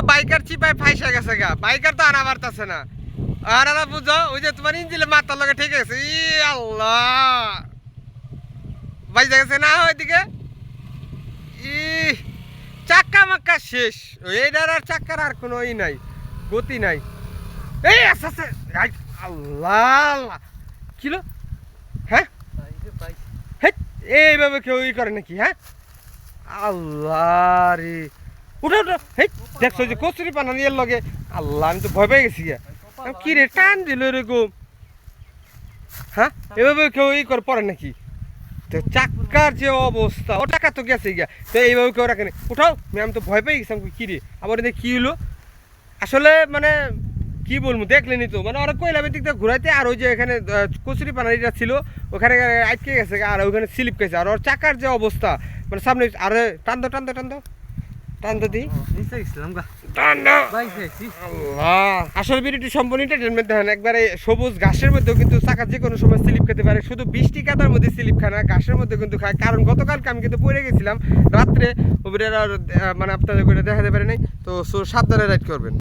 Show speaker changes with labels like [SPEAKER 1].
[SPEAKER 1] তো বাইকার চিপায় ফাইসা গেছে গা। বাইকার তো আনা পারতাছে না। আর আরা বুঝো, ওই যে তোমার ইঞ্জিলে মাথার লগে ঠিক আছে? ই আল্লাহ। বাইজা গেছে না ওইদিকে? ই, চাক্কা মাক্কা শেষ। এইটার আর চাক্কার আর কোনো ই নাই, গতি নাই। এই আস্তে আস্তে। আল্লাহ। আল্লাহ কিলো হ্যাঁ? এইভাবে কেউ ই করে নাকি হ্যাঁ? আল্লাহ রে। উঠো উঠো। হেই, দেখছ যে কচুরি পানা নিয়ে লগে? আল্লাহ, আমি তো ভয় পেয়ে গেছি কি রে, টান দিল এরকম? হ্যাঁ? এভাবে কেউ ই করে পড়ে নাকি? তো চাক্কার যে অবস্থা, ও টাকা তো গেছে গিয়া। তো এইভাবে কেউ রাখেনি উঠাও আমি তো ভয় পেয়ে গেছি, আমি কি রে? আবার এদিকে কি হলো আসলে মানে কি বলব দেখলেনি তো। মানে ওরা কইলাম এদিক দিয়ে ঘুরাইতে, আর ওই যে এখানে কচুরি পানারিটা ছিল, ওখানে আটকে গেছে, আর ওখানে স্লিপ গেছে। আর ওর চাকার যে অবস্থা মানে সামনে, আরে, টান দো টান দো টান দো আসলে ভিডিওটি সম্পূর্ণ এন্টারটেনমেন্ট দেখেন একবারে সবুজ ঘাসের মধ্যেও কিন্তু চাকা যে কোনো সময় স্লিপ খেতে পারে শুধু বৃষ্টি কাদার মধ্যে স্লিপ খায় না ঘাসের মধ্যে কিন্তু খায়। কারণ গতকালকে আমি কিন্তু পড়ে গেছিলাম রাত্রে আর মানে আপনাদের করে দেখাতে পারে নাই তো সো সাবধানে রাইড করবেন।